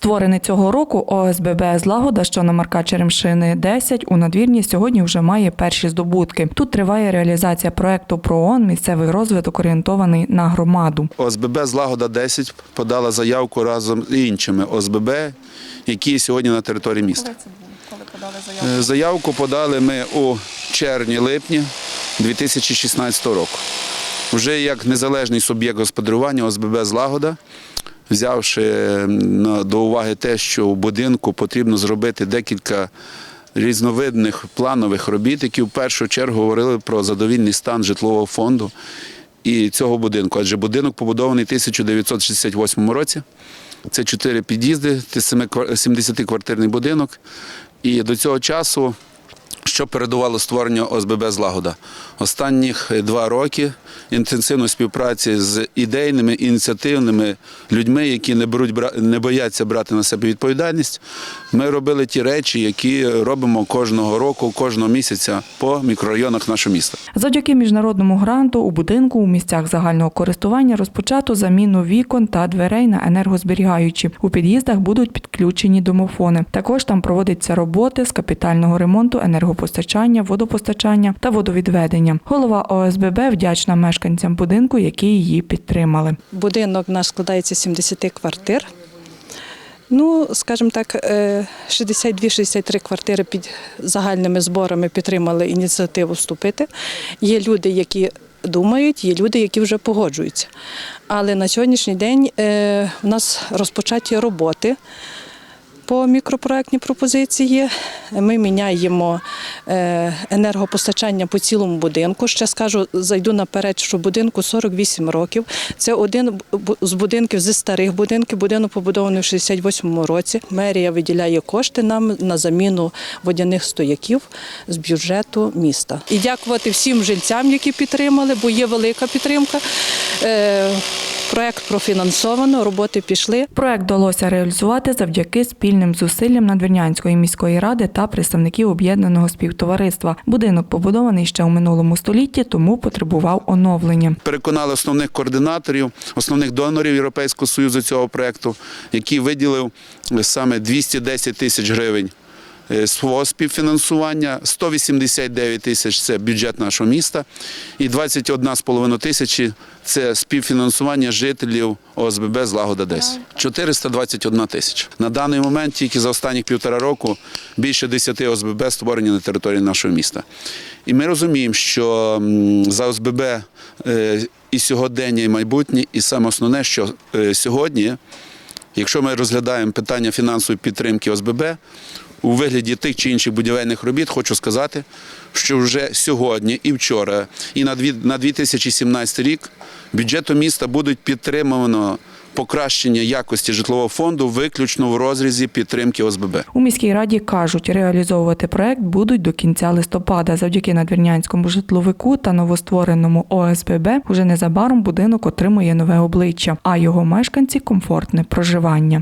Створений цього року ОСББ Злагода, що на Марка Черемшини 10, у надвірні сьогодні вже має перші здобутки. Тут триває реалізація проекту ПРООН «Місцевий розвиток орієнтований на громаду. ОСББ Злагода 10 подала заявку разом з іншими ОСББ, які сьогодні на території міста. Коли подали заяву? Е, Заявку подали ми у червні-липні 2016 року. Вже як незалежний суб'єкт господарювання ОСББ Злагода, взявши до уваги те, що в будинку потрібно зробити декілька різновидних планових робіт, які в першу чергу говорили про задовільний стан житлового фонду і цього будинку. Адже будинок побудований в 1968 році. Це чотири під'їзди, це 70-квартирний будинок. І до цього часу, що передувало створенню ОСББ Злагода? Останніх два роки інтенсивної співпраці з ідейними ініціативними людьми, які не беруть не бояться брати на себе відповідальність. Ми робили ті речі, які робимо кожного року, кожного місяця по мікрорайонах нашого міста. Завдяки міжнародному гранту у будинку у місцях загального користування розпочато заміну вікон та дверей на енергозберігаючі. У під'їздах будуть підключені домофони. Також там проводяться роботи з капітального ремонту енергопостачання, водопостачання та водовідведення. Голова ОСББ вдячна мешканцям будинку, які її підтримали. Будинок наш складається з 70 квартир. Ну, скажімо так, е, 62-63 квартири під загальними зборами підтримали ініціативу вступити. Є люди, які думають, є люди, які вже погоджуються. Але на сьогоднішній день е, в нас розпочаті роботи. По мікропроектній пропозиції ми міняємо е, енергопостачання по цілому будинку. Ще скажу, зайду наперед, що будинку 48 років. Це один з будинків зі старих будинків. Будинок побудований в 68-му році. Мерія виділяє кошти нам на заміну водяних стояків з бюджету міста. І дякувати всім жильцям, які підтримали, бо є велика підтримка. Проект профінансовано, роботи пішли. Проект вдалося реалізувати завдяки спільним зусиллям Надвірнянської міської ради та представників об'єднаного співтовариства. Будинок побудований ще у минулому столітті, тому потребував оновлення. переконали основних координаторів, основних донорів Європейського союзу цього проекту, який виділив саме 210 тисяч гривень свого співфінансування, 189 тисяч це бюджет нашого міста, і 21,5 тисячі це співфінансування жителів ОСББ Злагода 10. 421 тисяча. На даний момент тільки за останні півтора року більше 10 ОСББ створені на території нашого міста. І ми розуміємо, що за ОСББ е, і сьогодення, і майбутнє, і саме основне, що е, сьогодні, якщо ми розглядаємо питання фінансової підтримки ОСББ у вигляді тих чи інших будівельних робіт, хочу сказати, що вже сьогодні і вчора, і на дві- на 2017 рік бюджетом міста будуть підтримано покращення якості житлового фонду виключно в розрізі підтримки ОСББ. У міській раді кажуть, реалізовувати проект будуть до кінця листопада. Завдяки надвірнянському житловику та новоствореному ОСББ уже незабаром будинок отримує нове обличчя, а його мешканці комфортне проживання.